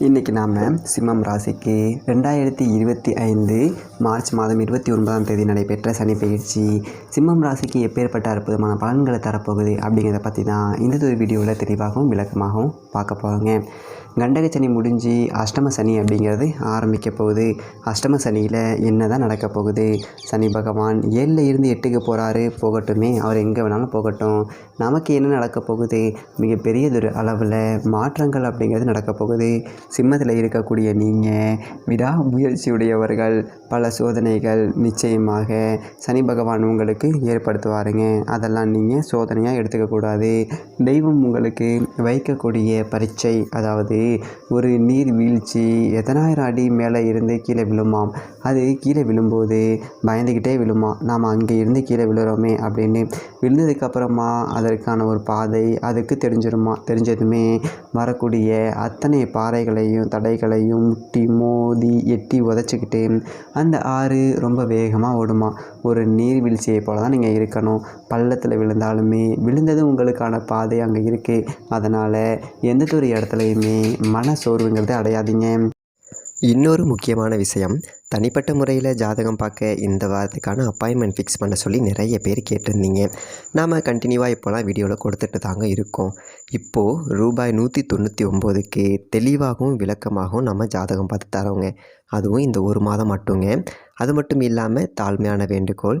இன்றைக்கி நாம் சிம்மம் ராசிக்கு ரெண்டாயிரத்தி இருபத்தி ஐந்து மார்ச் மாதம் இருபத்தி ஒன்பதாம் தேதி நடைபெற்ற சனி பயிற்சி. சிம்மம் ராசிக்கு எப்பேற்பட்ட அற்புதமான பலன்களை தரப்போகுது அப்படிங்கிறத பற்றி தான் இந்த ஒரு வீடியோவில் தெளிவாகவும் விளக்கமாகவும் பார்க்க போகிறோங்க கண்டக சனி முடிஞ்சு அஷ்டம சனி அப்படிங்கிறது ஆரம்பிக்க போகுது. அஷ்டம சனியில் என்ன தான் நடக்க போகுது? சனி பகவான் ஏழில் இருந்து எட்டுக்கு போகிறாரு போகட்டுமே. அவர் எங்கே வேணாலும் போகட்டும். நமக்கு என்ன நடக்க போகுது? மிகப்பெரியதொரு அளவில் மாற்றங்கள் அப்படிங்கிறது நடக்க போகுது. சிம்மத்தில் இருக்கக்கூடிய நீங்கள் விடாமுயற்சியுடையவர்கள். பல சோதனைகள் நிச்சயமாக சனி பகவான் உங்களுக்கு ஏற்படுத்துவாருங்க. அதெல்லாம் நீங்கள் சோதனையாக எடுத்துக்கக்கூடாது தெய்வம் உங்களுக்கு வைக்கக்கூடிய பரீட்சை அதாவது ஒரு நீர் வீழ்ச்சி எத்தனாயிரம் அடி மேலே இருந்து கீழே விழுமாம்? அது கீழே விழும்போது பயந்துக்கிட்டே விழுமா? நாம் அங்கே இருந்து கீழே விழுறோமே அப்படின்னு விழுந்ததுக்கப்புறமா அதற்கான ஒரு பாதை அதுக்கு தெரிஞ்சிருமா? தெரிஞ்சதுமே வரக்கூடிய அத்தனை பாறைகளையும் தடைகளையும் முட்டி மோதி எட்டி உதச்சிக்கிட்டு அந்த ஆறு ரொம்ப வேகமாக ஓடுமா? ஒரு நீர்வீழ்ச்சியை போல தான் நீங்கள் இருக்கணும். பள்ளத்தில் விழுந்தாலுமே விழுந்தது உங்களுக்கான பாதை அங்கே இருக்குது. அதனால் எந்த ஒரு இடத்துலையுமே மன சோர்வுங்கிறது அடையாதீங்க. இன்னொரு முக்கியமான விஷயம் தனிப்பட்ட முறையில் ஜாதகம் பார்க்க இந்த வாரத்துக்கான அப்பாயின்மெண்ட் ஃபிக்ஸ் பண்ண சொல்லி நிறைய பேர் கேட்டிருந்தீங்க. நாம் கண்டினியூவாக இப்போலாம் வீடியோவில் கொடுத்துட்டு தாங்க இருக்கோம். இப்போது ரூபாய் நூற்றி தொண்ணூற்றி ஒம்போதுக்கு தெளிவாகவும் விளக்கமாகவும் நம்ம ஜாதகம் பார்த்து தரோங்க. அதுவும் இந்த ஒரு மாதம் மட்டுங்க. அது மட்டும் இல்லாமல் தாழ்மையான வேண்டுகோள்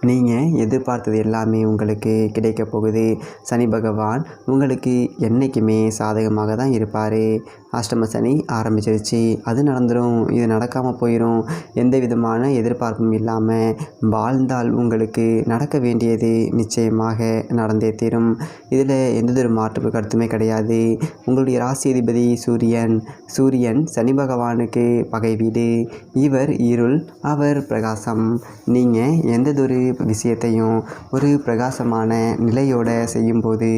நீங்கள் எதிர்பார்த்தது எல்லாமே உங்களுக்கு கிடைக்கப் போகுது. சனி பகவான் உங்களுக்கு என்றைக்குமே சாதகமாக தான் இருப்பார். அஷ்டம சனி ஆரம்பிச்சிருச்சு. அது நடந்துடும் இது நடக்காமல் போயிடும் எந்த விதமான எதிர்பார்ப்பும் இல்லாமல் வாழ்ந்தால் உங்களுக்கு நடக்க வேண்டியது நிச்சயமாக நடந்தே தீரும். இதில் எந்ததொரு மாற்று கருத்துமே கிடையாது. உங்களுடைய ராசி அதிபதி சூரியன் சூரியன் சனி பகவானுக்கு பகை வீடு. இவர் இருள் அவர் பிரகாசம். நீங்கள் எந்ததொரு விஷயத்தையும் ஒரு பிரகாசமான நிலையோடு செய்யும்போது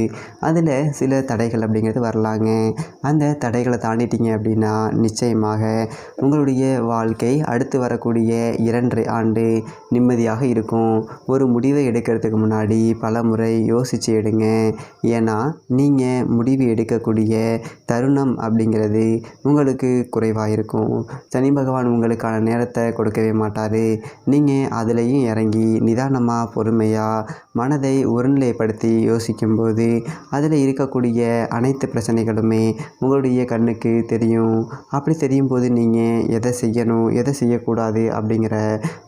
அதில் சில தடைகள் அப்படிங்கிறது வரலாங்க. அந்த தடைகளை தாண்டிட்டீங்க அப்படின்னா நிச்சயமாக உங்களுடைய வாழ்க்கை அடுத்து வரக்கூடிய இரண்டரை ஆண்டு நிம்மதியாக இருக்கும். ஒரு முடிவை எடுக்கிறதுக்கு முன்னாடி பல முறை யோசித்து எடுங்க. ஏன்னா நீங்கள் முடிவு எடுக்கக்கூடிய தருணம் அப்படிங்கிறது உங்களுக்கு குறைவாக இருக்கும் சனி பகவான் உங்களுக்கான நேரத்தை கொடுக்கவே மாட்டார். நீங்கள் அதுலேயும் இறங்கி நிதானமாக பொறுமையாக மனதை ஒருநிலைப்படுத்தி யோசிக்கும்போது அதில் இருக்கக்கூடிய அனைத்து பிரச்சனைகளுமே உங்களுடைய கண்ணுக்கு தெரியும். அப்படி தெரியும் போது நீங்கள் எதை செய்யணும் எதை செய்யக்கூடாது அப்படிங்கிற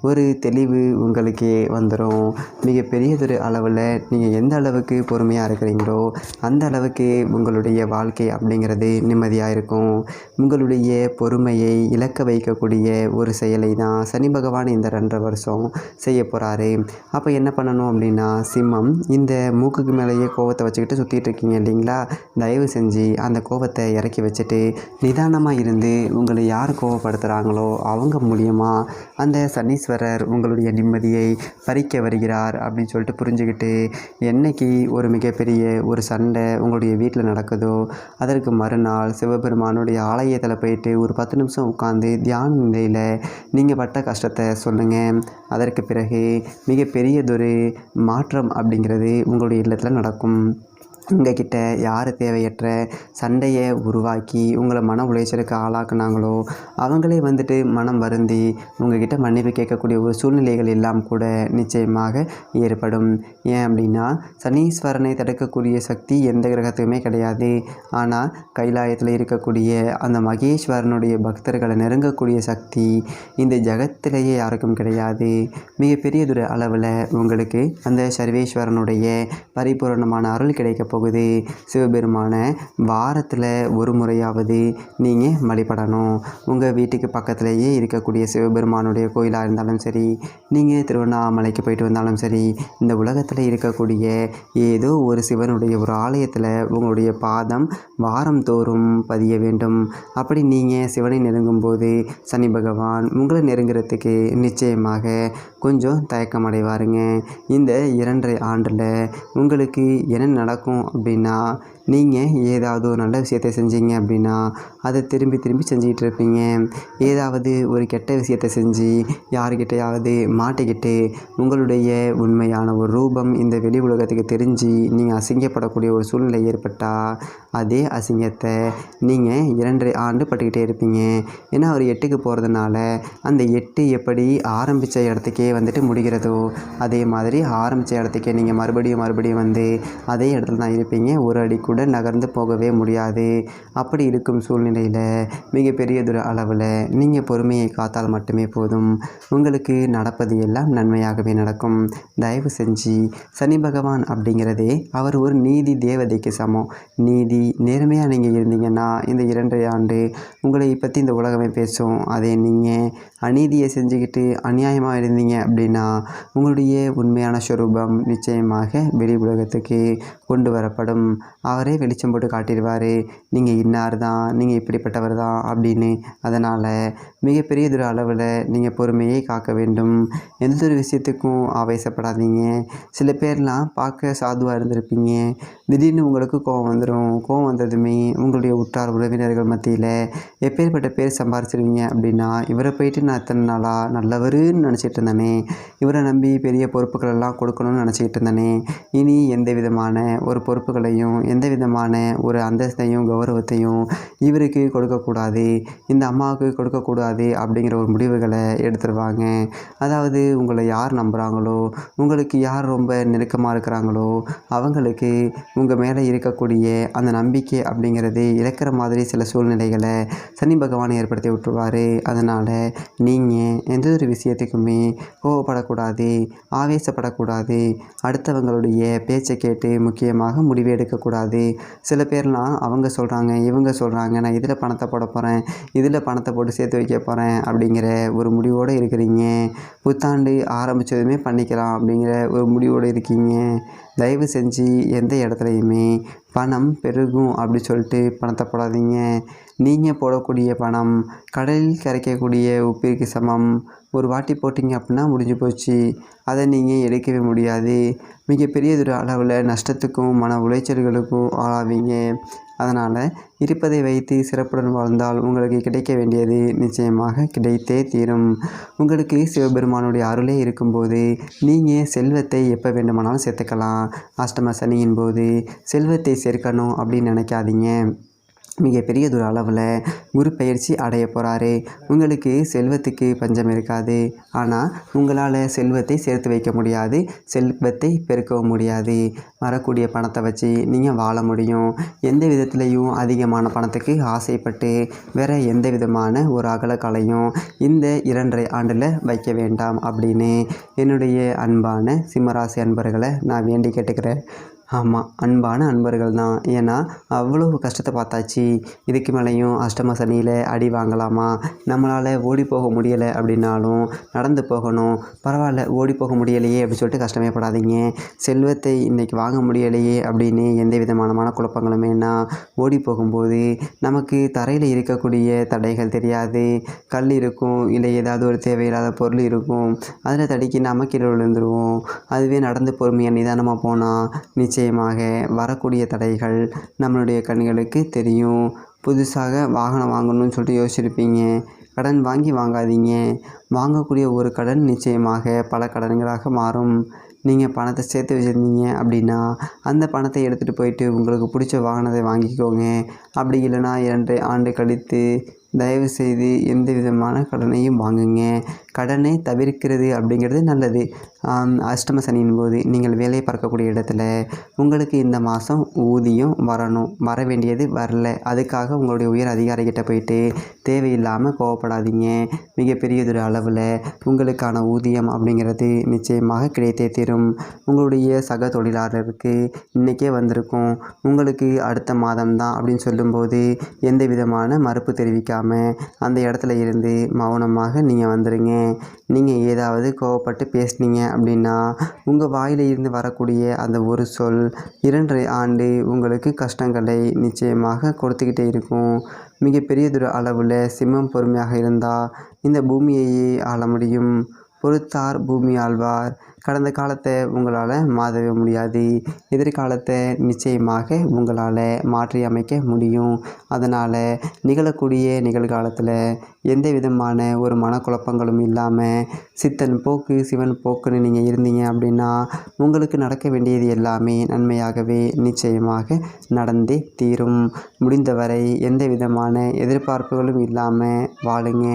ஒரு தெளிவு உங்களுக்கே வந்துடும் மிகப்பெரியதொரு அளவில் நீங்கள் எந்த அளவுக்கு பொறுமையாக இருக்கிறீங்களோ அந்த அளவுக்கு உங்களுடைய வாழ்க்கை அப்படிங்கிறது நிம்மதியாக இருக்கும். உங்களுடைய பொறுமையை இழக்க வைக்கக்கூடிய ஒரு செயலை தான் சனி பகவான் இந்த ரெண்டரை வருஷம் செய்ய போகிறாரு அப்போ என்ன பண்ணணும் அப்படின்னா சிம்மம் இந்த மூக்குக்கு மேலேயே கோவத்தை வச்சுக்கிட்டு சுற்றிட்டு இருக்கீங்க இல்லைங்களா? தயவு செஞ்சு அந்த கோவத்தை இறக்கி வச்சுட்டு நிதானமாக இருந்து உங்களை யார் கோவப்படுத்துகிறாங்களோ அவங்க மூலியமாக அந்த சனீஸ்வரர் உங்களுடைய நிம்மதியை பறிக்க வருகிறார் அப்படின்னு சொல்லிட்டு புரிஞ்சுக்கிட்டு என்னைக்கு ஒரு மிகப்பெரிய ஒரு சண்டை உங்களுடைய வீட்டில் நடக்குதோ அதற்கு மறுநாள் சிவபெருமானுடைய ஆலயத்தில் போயிட்டு ஒரு பத்து நிமிஷம் உட்காந்து தியான நிலையில் நீங்கள் பட்ட கஷ்டத்தை சொல்லுங்கள் அதற்கு பிறகு மிகப்பெரியதொரு மாற்றம் அப்படிங்கிறது உங்களுடைய இல்லத்தில் நடக்கும். உங்ககிட்ட யார் தேவையற்ற சண்டையை உருவாக்கி உங்களை மன உளைச்சலுக்கு ஆளாக்குனாங்களோ அவங்களே வந்துட்டு மனம் வருந்தி உங்ககிட்ட மன்னிப்பு கேட்கக்கூடிய ஒரு சூழ்நிலைகள் எல்லாம் கூட நிச்சயமாக ஏற்படும். ஏன் அப்படின்னா சனீஸ்வரனை தடுக்கக்கூடிய சக்தி எந்த கிரகத்துக்குமே கிடையாது. ஆனால் கைலாயத்தில் இருக்கக்கூடிய அந்த மகேஸ்வரனுடைய பக்தர்களை நெருங்கக்கூடிய சக்தி இந்த ஜகத்திலேயே யாருக்கும் கிடையாது. மிகப்பெரியதொரு அளவில் உங்களுக்கு அந்த சர்வேஸ்வரனுடைய பரிபூரணமான அருள் கிடைக்க போகுது. சிவபெருமானை வாரத்தில் ஒரு முறையாவது நீங்கள் வழிபடணும். உங்கள் வீட்டுக்கு பக்கத்துலேயே இருக்கக்கூடிய சிவபெருமானுடைய கோயிலாக இருந்தாலும் சரி நீங்கள் திருவண்ணாமலைக்கு போயிட்டு வந்தாலும் சரி இந்த உலகத்தில் இருக்கக்கூடிய ஏதோ ஒரு சிவனுடைய ஒரு ஆலயத்தில் உங்களுடைய பாதம் வாரம் தோறும் பதிய வேண்டும். அப்படி நீங்கள் சிவனை நெருங்கும்போது சனி பகவான் உங்களை நெருங்குறதுக்கு நிச்சயமாக கொஞ்சம் தயக்கம் அடைவாருங்க இந்த இரண்டரை ஆண்டில் உங்களுக்கு என்ன நடக்கும் அப்படின்னா நீங்கள் ஏதாவது ஒரு நல்ல விஷயத்தை செஞ்சீங்க அப்படின்னா அதை திரும்பி திரும்பி செஞ்சுக்கிட்டு இருப்பீங்க. ஏதாவது ஒரு கெட்ட விஷயத்தை செஞ்சு யாருக்கிட்டையாவது மாட்டிக்கிட்டு உங்களுடைய உண்மையான ஒரு ரூபம் இந்த வெளி உலகத்துக்கு தெரிஞ்சு நீங்கள் அசிங்கப்படக்கூடிய ஒரு சூழ்நிலை ஏற்பட்டால் அதே அசிங்கத்தை நீங்கள் இரண்டரை ஆண்டு பட்டுக்கிட்டே இருப்பீங்க. ஏன்னா அவர் எட்டுக்கு போகிறதுனால அந்த எட்டு எப்படி ஆரம்பித்த இடத்துக்கே வந்துட்டு முடிகிறதோ அதே மாதிரி ஆரம்பித்த இடத்துக்கே நீங்கள் மறுபடியும் மறுபடியும் வந்து அதே இடத்துல தான் இருப்பீங்க. ஒரு அடி கூட நகர்ந்து போகவே முடியாது. அப்படி இருக்கும் சூழ்நிலையில் மிகப்பெரியதொரு அளவில் நீங்கள் பொறுமையை காத்தால் மட்டுமே போதும். உங்களுக்கு நடப்பது எல்லாம் நன்மையாகவே நடக்கும். தயவு செஞ்சு சனி பகவான் அப்படிங்கிறதே அவர் ஒரு நீதி தேவதைக்கு சமம். நீதி நேர்மையாக நீங்கள் இருந்தீங்கன்னா இந்த இரண்டரை ஆண்டு உங்களை பற்றி இந்த உலகமே பேசும். அதே நீங்கள் அநீதியை செஞ்சுக்கிட்டு அநியாயமாக இருந்தீங்க அப்படின்னா உங்களுடைய உண்மையான ஸ்வரூபம் நிச்சயமாக வெளி உலகத்துக்கு கொண்டு வரப்படும். அவர் வெளிச்சம் போட்டு காட்டிடுவார். நீங்கள் இன்னார் தான்? நீங்கள் இப்படிப்பட்டவர் தான்? அப்படின்னு. அதனால் மிகப்பெரியதொரு அளவில் நீங்கள் பொறுமையை காக்க வேண்டும். எந்த ஒரு விஷயத்துக்கும் ஆவேசப்படாதீங்க. சில பேர்லாம் பார்க்க சாதுவாக இருந்திருப்பீங்க. திடீர்னு உங்களுக்கு கோவம் வந்துடும் கோவம் வந்ததுமே உங்களுடைய உற்றார் உறவினர்கள் மத்தியில் எப்பேற்பட்ட பேர் சம்பாரிச்சிருவீங்க அப்படின்னா இவரை போயிட்டு நான் இத்தனை நாளாக நல்லவருன்னு நினச்சிட்டு இருந்தேனே. இவரை நம்பி பெரிய பொறுப்புகளெல்லாம் கொடுக்கணும்னு நினச்சிக்கிட்டு இருந்தேனே. இனி எந்த விதமான ஒரு பொறுப்புகளையும் எந்த விதமான ஒரு அந்தஸ்தையும் கௌரவத்தையும் இவருக்கு கொடுக்கக்கூடாது இந்த அம்மாவுக்கு கொடுக்கக்கூடாது அப்படிங்கிற ஒரு முடிவுகளை எடுத்துருவாங்க. அதாவது உங்களை யார் நம்புகிறாங்களோ உங்களுக்கு யார் ரொம்ப நெருக்கமாக இருக்கிறாங்களோ அவங்களுக்கு உங்கள் மேலே இருக்கக்கூடிய அந்த நம்பிக்கை அப்படிங்கிறது இழக்கிற மாதிரி சில சூழ்நிலைகளை சனி பகவான் ஏற்படுத்தி விட்டுருவார். அதனால் நீங்கள் எந்த ஒரு விஷயத்துக்குமே கோவப்படக்கூடாது ஆவேசப்படக்கூடாது அடுத்தவங்களுடைய பேச்சை கேட்டு முக்கியமாக முடிவு எடுக்கக்கூடாது. சில பேர்லாம் அவங்க சொல்கிறாங்க இவங்க சொல்கிறாங்க நான் இதில் பணத்தை போட போகிறேன் இதில் பணத்தை போட்டு சேர்த்து வைக்க போகிறேன் அப்படிங்கிற ஒரு முடிவோடு இருக்கிறீங்க. புத்தாண்டு ஆரம்பித்ததுமே பண்ணிக்கலாம் அப்படிங்கிற ஒரு முடிவோடு இருக்கீங்க. தயவு செஞ்சு எந்த இடத்துலையுமே பணம் பெருகும் அப்படி சொல்லிட்டு பணத்தை போடாதீங்க. நீங்கள் போடக்கூடிய பணம் கடலில் கரைக்கக்கூடிய உப்பிற்கு சமம். ஒரு வாட்டி போட்டிங்க அப்படின்னா முடிஞ்சு போச்சு. அதை நீங்கள் எடுக்கவே முடியாது. மிகப்பெரியதொரு அளவில் நஷ்டத்துக்கும் மன உளைச்சல்களுக்கும் ஆளாவீங்க. அதனால் இருப்பதை வைத்து சிறப்புடன் வாழ்ந்தால் உங்களுக்கு கிடைக்க வேண்டியது நிச்சயமாக கிடைத்தே தீரும். உங்களுக்கு சிவபெருமானுடைய அருளே இருக்கும்போது நீங்கள் செல்வத்தை எப்போ வேண்டுமானாலும் சேர்த்துக்கலாம். அஷ்டம சனியின் போது செல்வத்தை சேர்க்கணும் அப்படின்னு நினைக்காதீங்க. மிகப்பெரியதொரு அளவில் குரு பயிற்சி அடைய போகிறாரு உங்களுக்கு செல்வத்துக்கு பஞ்சம் இருக்காது. ஆனால் உங்களால் செல்வத்தை சேர்த்து வைக்க முடியாது. செல்வத்தை பெருக்கவும் முடியாது. வரக்கூடிய பணத்தை வச்சு நீங்கள் வாழ முடியும். எந்த விதத்துலேயும் அதிகமான பணத்துக்கு ஆசைப்பட்டு வேறு எந்த விதமான ஒரு அகலக்கலையும் இந்த இரண்டரை ஆண்டில் வைக்க வேண்டாம் அப்படின்னு என்னுடைய அன்பான சிம்மராசி அன்பர்களை நான் வேண்டி கேட்டுக்கிறேன். ஆமாம் அன்பான அன்பர்கள் தான். ஏன்னா அவ்வளோ கஷ்டத்தை பார்த்தாச்சு. இதுக்கு மேலேயும் அஷ்டம சனியில் அடி வாங்கலாமா? நம்மளால் ஓடி போக முடியலை அப்படின்னாலும் நடந்து போகணும். பரவாயில்ல ஓடி போக முடியலையே அப்படின்னு சொல்லிட்டு கஷ்டமே படாதீங்க. செல்வத்தை இன்றைக்கி வாங்க முடியலையே அப்படின்னு எந்த விதமானமான குழப்பங்களும் வேணாம் ஓடி போகும்போது நமக்கு தரையில் இருக்கக்கூடிய தடைகள் தெரியாது. கல் இருக்கும் இல்லை ஏதாவது ஒரு தேவையில்லாத பொருள் இருக்கும். அதில் தடிக்கி நம்ம கீழே விழுந்துருவோம். அதுவே நடந்து பொறுமையாக நிதானமாக போனால் நிச்சயம் நிச்சயமாக வரக்கூடிய தடைகள் நம்மளுடைய கண்களுக்கு தெரியும். புதுசாக வாகனம் வாங்கணும்னு சொல்லிட்டு யோசிச்சிருப்பீங்க. கடன் வாங்கி வாங்காதீங்க. வாங்கக்கூடிய ஒரு கடன் நிச்சயமாக பல கடன்களாக மாறும். நீங்கள் பணத்தை சேர்த்து வச்சுருந்தீங்க அப்படின்னா அந்த பணத்தை எடுத்துகிட்டு போயிட்டு உங்களுக்கு பிடிச்ச வாகனத்தை வாங்கிக்கோங்க. அப்படி இல்லைன்னா இரண்டு ஆண்டு கழித்து தயவு செய்து எந்த விதமான கடனையும் வாங்குங்க. கடனை தவிர்க்கிறது அப்படிங்கிறது நல்லது. அஷ்டம சனியின் போது நீங்கள் வேலையை பார்க்கக்கூடிய இடத்துல உங்களுக்கு இந்த மாதம் ஊதியம் வரணும். வர வேண்டியது வரல. அதுக்காக உங்களுடைய உயர் அதிகாரிகிட்ட போயிட்டு தேவையில்லாமல் கோவப்படாதீங்க. மிகப்பெரியதொரு அளவில் உங்களுக்கான ஊதியம் அப்படிங்கிறது நிச்சயமாக கிடைத்தே தீரும். உங்களுடைய சக தொழிலாளருக்கு இன்றைக்கே வந்திருக்கும். உங்களுக்கு அடுத்த மாதம் தான் அப்படின்னு சொல்லும்போது எந்த விதமான மறுப்பு தெரிவிக்காமல் அந்த இடத்துல இருந்து மௌனமாக நீங்கள் வந்துடுங்க நீங்கள் ஏதாவது கோவப்பட்டு பேசுனீங்க அப்படின்னா உங்கள் வாயில் இருந்து வரக்கூடிய அந்த ஒரு சொல் இரண்டரை ஆண்டு உங்களுக்கு கஷ்டங்களை நிச்சயமாக கொடுத்துக்கிட்டே இருக்கும். மிகப்பெரியதொரு அளவில் சிம்மம் பொறுமையாக இருந்தால் இந்த பூமியையே ஆள முடியும். பொறுத்தார் பூமி ஆழ்வார். கடந்த காலத்தை உங்களால் மாற்றவே முடியாது. எதிர்காலத்தை நிச்சயமாக உங்களால் மாற்றி அமைக்க முடியும். அதனால் நிகழக்கூடிய நிகழ்காலத்தில் எந்த விதமான ஒரு மனக்குழப்பங்களும் இல்லாமல் சித்தன் போக்கு சிவன் போக்குன்னு நீங்கள் இருந்தீங்க அப்படின்னா உங்களுக்கு நடக்க வேண்டியது எல்லாமே நன்மையாகவே நிச்சயமாக நடந்தே தீரும். முடிந்தவரை எந்த விதமான எதிர்பார்ப்புகளும் இல்லாமல் வாழுங்க.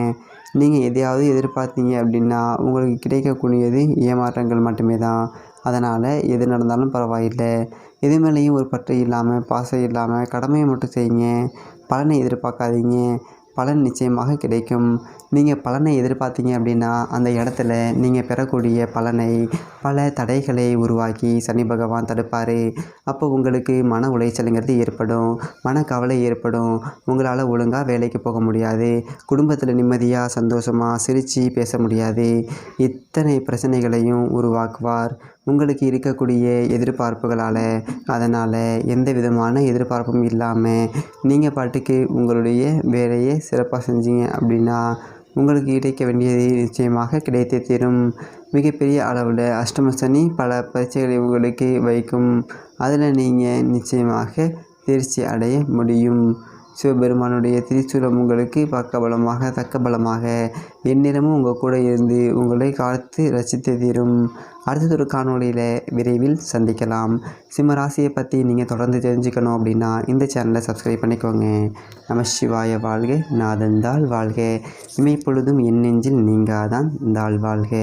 நீங்கள் எதையாவது எதிர்பார்த்தீங்க அப்படின்னா உங்களுக்கு கிடைக்கக்கூடியது ஏமாற்றங்கள் மட்டுமே தான். அதனால் எது நடந்தாலும் பரவாயில்லை. எது மேலேயும் ஒரு பற்று இல்லாமல் பாசம் இல்லாமல் கடமையை மட்டும் செய்யுங்க. பலனை எதிர்பார்க்காதீங்க. பலன் நிச்சயமாக கிடைக்கும். நீங்கள் பலனை எதிர்பார்த்தீங்க அப்படின்னா அந்த இடத்துல நீங்கள் பெறக்கூடிய பலனை பல தடைகளை உருவாக்கி சனி பகவான் தடுப்பார். அப்போ உங்களுக்கு மன உளைச்சலுங்கிறது ஏற்படும். மனக்கவலை ஏற்படும். உங்களால் ஒழுங்காக வேலைக்கு போக முடியாது. குடும்பத்தில் நிம்மதியாக சந்தோஷமாக சிரித்து பேச முடியாது. இத்தனை பிரச்சனைகளையும் உருவாக்குவார். உங்களுக்கு இருக்கக்கூடிய எதிர்பார்ப்புகளால் அதனால் எந்த விதமான எதிர்பார்ப்பும் இல்லாமல் நீங்கள் பாட்டுக்கு உங்களுடைய வேலையை சிறப்பாக செஞ்சீங்க அப்படின்னா உங்களுக்கு கிடைக்க வேண்டியது நிச்சயமாக கிடைத்தே தீரும். மிகப்பெரிய அளவில் அஷ்டமசனி பல பரீட்சைகளை உங்களுக்கு வைக்கும். அதில் நீங்கள் நிச்சயமாக தேர்ச்சி அடைய முடியும். சிவபெருமானுடைய திரிசூலம் உங்களுக்கு பக்க பலமாக தக்க பலமாக. எந்நேரமும் உங்கள் கூட இருந்து உங்களை காத்து ரசித்து தீரும். அடுத்ததொரு காணொளியில் விரைவில் சந்திக்கலாம். சிம்ம ராசியை பற்றி நீங்கள் தொடர்ந்து தெரிஞ்சுக்கணும் அப்படின்னா இந்த சேனலை சப்ஸ்கிரைப் பண்ணிக்கோங்க. நம சிவாய வாழ்க நாதந்தாள் வாழ்க. இமைப்பொழுதும் என் நெஞ்சில் நீங்காதான் தாழ் வாழ்க.